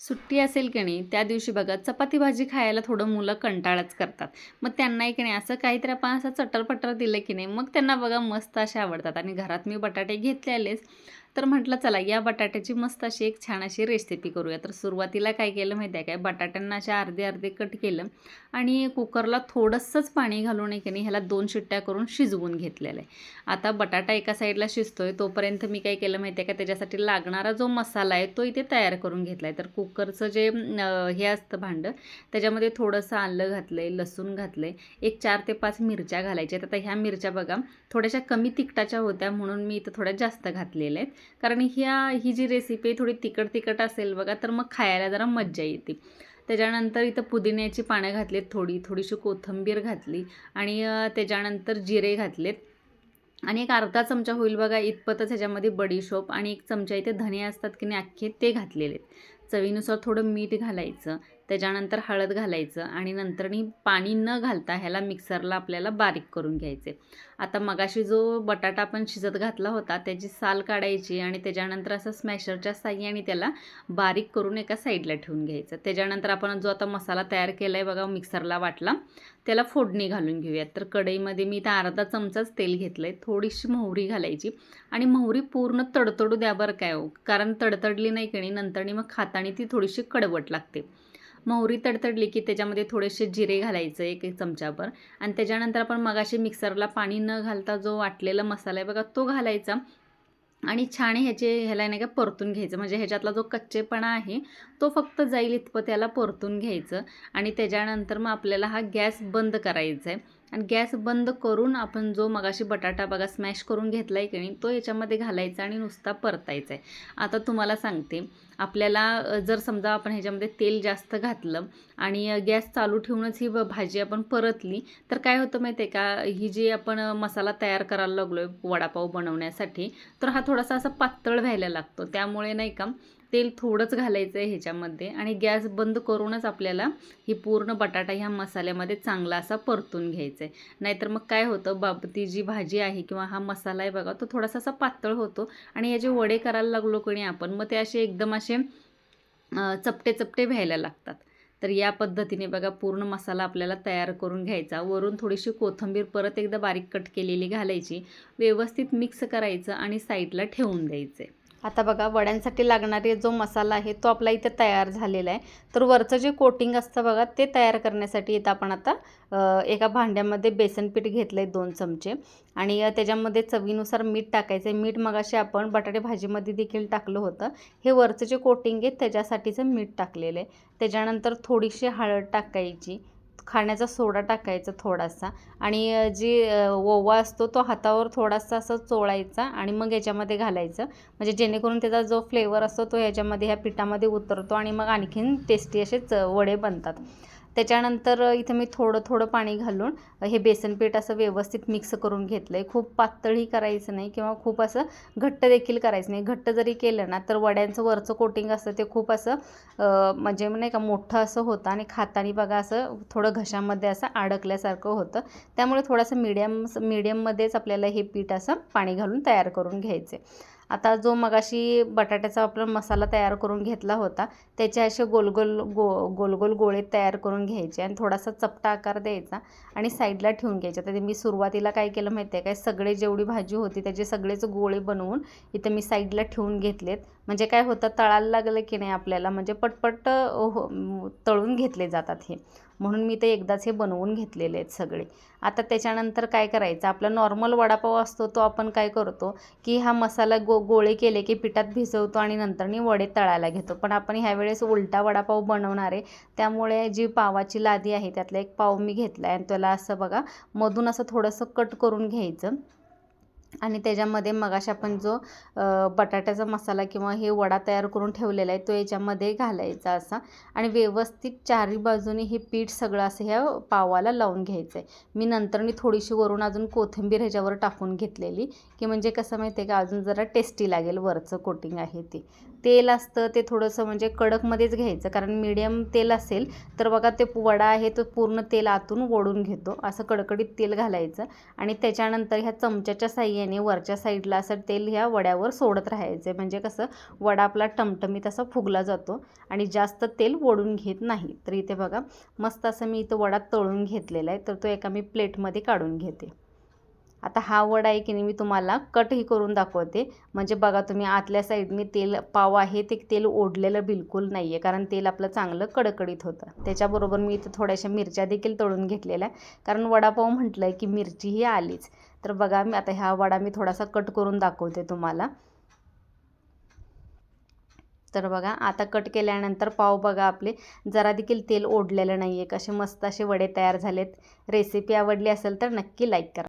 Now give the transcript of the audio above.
सुट्टी असेल की नाही त्या दिवशी बघा चपाती भाजी खायला थोडं मुलं कंटाळाच करतात. मग त्यांनाही की नाही असं काहीतरी आपण असं चटर दिलं की नाही मग त्यांना बघा मस्त असे आवडतात. आणि घरात मी बटाटे घेतलेलेच. तर म्हटलं चला या बटाट्याची मस्त अशी एक छान अशी रेसिपी करूया. तर सुरुवातीला काय केलं माहिती आहे काय बटाट्यांना अशा अर्धे अर्धे कट केलं आणि कुकरला थोडंसंच पाणी घालून की नाही ह्याला दोन शिट्ट्या करून शिजवून घेतलेलं आहे. आता बटाटा एका साईडला शिजतोय तोपर्यंत मी काय केलं माहिती आहे का? त्याच्यासाठी लागणारा जो मसाला आहे तो इथे तयार करून घेतला आहे तर कुकरचं जे हे असतं भांडं त्याच्यामध्ये थोडंसं आलं घातलं आहे लसूण घातलं आहे एक चार ते पाच मिरच्या घालायच्या आहेत. आता ह्या मिरच्या बघा थोड्याशा कमी तिखटाच्या होत्या म्हणून मी इथं थोड्या जास्त घातलेल्या आहेत. कारण ह्या ही जी रेसिपी थोडी तिखट तिखट असेल बघा तर मग खायला जरा मज्जा येते. त्याच्यानंतर इथं पुदिन्याची पानं घातलीत थोडी थोडीशी कोथिंबीर घातली आणि त्याच्यानंतर जिरे घातलेत. आणि एक अर्धा चमचा होईल बघा इतपतच ह्याच्यामध्ये बडीशोप आणि एक चमचा इथे धने असतात की नाही अख्खे ते घातलेले आहेत. चवीनुसार थोडं मीठ घालायचं. त्याच्यानंतर हळद घालायचं आणि नंतरनी पाणी न घालता ह्याला मिक्सरला आपल्याला बारीक करून घ्यायचे. आता मगाशी जो बटाटा आपण शिजत घातला होता त्याची साल काढायची आणि त्याच्यानंतर असं स्मॅशरच्या साह्याने त्याला बारीक करून एका साईडला ठेवून घ्यायचं. त्याच्यानंतर आपण जो आता मसाला तयार केला आहे बघा मिक्सरला वाटला त्याला फोडणी घालून घेऊयात. तर कढईमध्ये मी इथं अर्धा चमचाच तेल घेतलं आहे थोडीशी मोहरी घालायची आणि मोहरी पूर्ण तडतडू द्या बरं काय हो. कारण तडतडली नाही की नाही नंतरनी मग खातानी ती थोडीशी कडवट लागते. मोहरी तडतडली की त्याच्यामध्ये थोडेसे जिरे घालायचं एक एक चमचाभर. आणि त्याच्यानंतर आपण मगाशी मिक्सरला पाणी न घालता जो वाटलेला मसाला आहे बघा तो घालायचा. आणि छान ह्याचे ह्याला नाही का परतून घ्यायचं. म्हणजे ह्याच्यातला जो कच्चेपणा आहे तो फक्त जाईल इतपत त्याला परतून घ्यायचं. आणि त्याच्यानंतर मग आपल्याला हा गॅस बंद करायचा आहे. आणि गॅस बंद करून आपण जो मगाशी बटाटा बघा स्मॅश करून घेतला आहे की नाही तो याच्यामध्ये घालायचा आणि नुसता परतायचा आहे. आता तुम्हाला सांगते आपल्याला जर समजा आपण ह्याच्यामध्ये तेल जास्त घातलं आणि गॅस चालू ठेवूनच ही भाजी आपण परतली तर काय होतं माहिती आहे का ही जी आपण मसाला तयार करायला लागलो आहे वडापाव बनवण्यासाठी तर हा थोडासा असा पातळ व्हायला लागतो. त्यामुळे नाही का तेल थोडंच घालायचं आहे ह्याच्यामध्ये आणि गॅस बंद करूनच आपल्याला ही पूर्ण बटाटा ह्या मसाल्यामध्ये चांगला असा परतून घ्यायचा आहे नाहीतर मग काय होतं बाब ती जी भाजी आहे किंवा हा मसाला आहे बघा तो थोडासा असा पातळ होतो आणि याचे वडे करायला लागलो कोणी आपण मग ते असे एकदम असे चपटे चपटे व्हायला लागतात. तर या पद्धतीने बघा पूर्ण मसाला आपल्याला तयार करून घ्यायचा. वरून थोडीशी कोथिंबीर परत एकदा बारीक कट केलेली घालायची. व्यवस्थित मिक्स करायचं आणि साईडला ठेवून द्यायचे आता बघा वड्यांसाठी लागणारे जो मसाला आहे तो आपला इथे तयार झालेला आहे. तर वरचं जे कोटिंग असतं बघा ते तयार करण्यासाठी इथं आपण आता एका भांड्यामध्ये बेसन पीठ घेतलं आहे दोन चमचे. आणि त्याच्यामध्ये चवीनुसार मीठ टाकायचं आहे मीठ मगाशी आपण बटाटे भाजीमध्ये देखील टाकलं होतं. हे वरचं जे कोटिंग आहे त्याच्यासाठीचं मीठ टाकलेलं आहे. त्याच्यानंतर थोडीशी हळद टाकायची. खाण्याचा सोडा टाकायचा थोडासा आणि जी ओवा असतो तो हातावर थोडासा असं चोळायचा आणि मग याच्यामध्ये घालायचं. म्हणजे जेणेकरून त्याचा जो फ्लेवर असतो तो ह्याच्यामध्ये ह्या पिठामध्ये उतरतो आणि मग आणखीन टेस्टी असे च वडे बनतात. त्याच्यानंतर इथं मी थोडं थोडं पाणी घालून हे बेसन पीठ असं व्यवस्थित मिक्स करून घेतलं आहे खूप पातळही करायचं नाही किंवा खूप असं घट्ट देखील करायचं नाही. घट्ट जरी केलं ना तर वड्यांचं वरचं कोटिंग असतं ते खूप असं म्हणजे नाही का मोठं असं होतं आणि खातानी बघा असं थोडं घशामध्ये असं अडकल्यासारखं होतं. त्यामुळे थोडंसं मीडियम मीडियममध्येच आपल्याला हे पीठ असं पाणी घालून तयार करून घ्यायचे आता जो मगाशी बटाट्याचा आपला मसाला तयार करून घेतला होता त्याचे असे गोलगोल गो गोलगोल गोळे तयार करून घ्यायचे आणि थोडासा चपटा आकार द्यायचा आणि साईडला ठेवून घ्यायचा. तर ते मी सुरुवातीला काय केलं माहिती आहे काय सगळे जेवढी भाजी होती त्याचे सगळेच गोळे बनवून इथं मी साईडला ठेवून घेतलेत. म्हणजे काय होतं तळायला लागलं की नाही आपल्याला म्हणजे पटपट हो तळून घेतले जातात हे. म्हणून मी ते एकदाच हे बनवून घेतलेले आहेत सगळे. आता त्याच्यानंतर काय करायचं? आपला नॉर्मल वडापाव असतो तो आपण काय करतो की हा मसाला गो गोळे केले की पिठात भिजवतो आणि नंतरनी वडे तळायला घेतो. पण आपण ह्यावेळेस उलटा वडापाव बनवणार आहे. त्यामुळे जी पावाची लादी आहे त्यातला एक पाव मी घेतला आहे आणि त्याला असं बघा मधून असं थोडंसं कट करून घ्यायचं. आणि त्याच्यामध्ये मगाशी आपण जो बटाट्याचा मसाला किंवा हे वडा तयार करून ठेवलेला आहे तो याच्यामध्ये घालायचा असा. आणि व्यवस्थित चारी बाजूने हे पीठ सगळं असं ह्या पावाला लावून घ्यायचं आहे मी नंतर मी थोडीशी वरून अजून कोथिंबीर ह्याच्यावर टाकून घेतलेली की म्हणजे कसं माहिती आहे का अजून जरा टेस्टी लागेल वरचं कोटिंग आहे ते. तेल असतं ते थोडंसं म्हणजे कडकमध्येच घ्यायचं. कारण मीडियम तेल असेल तर बघा ते वडा आहे तो पूर्ण तेल आतून ओढून घेतो. असं कडकडीत तेल घालायचं. आणि त्याच्यानंतर ह्या चमच्याच्या साह्याने वरच्या साईडला असं तेल ह्या वड्यावर सोडत राहायचं. म्हणजे कसं वडा आपला टमटमीत असा फुगला जातो आणि जास्त तेल ओढून घेत नाही. तर इथे बघा मस्त असं मी इथं वडा तळून घेतलेला आहे. तर तो एका मी प्लेटमध्ये काढून घेते. आता हा वडा आहे की नाही मी तुम्हाला कटही करून दाखवते. म्हणजे बघा तुम्ही आतल्या साईडने तेल पाव आहे ते तेल ओढलेलं बिलकुल नाही आहे कारण तेल आपलं चांगलं कडकडीत होतं. त्याच्याबरोबर मी इथं थोड्याशा मिरच्या देखील तळून घेतलेल्या. कारण वडापाव म्हटलं आहे की मिरची ही आलीच. तर बघा मी आता ह्या वडा मी थोडासा कट करून दाखवते तुम्हाला. तर बघा आता कट केल्यानंतर पाव बघा आपले जरा देखील तेल ओढलेलं नाही आहे कसे मस्त असे वडे तयार झालेत. रेसिपी आवडली असेल तर नक्की लाईक करा.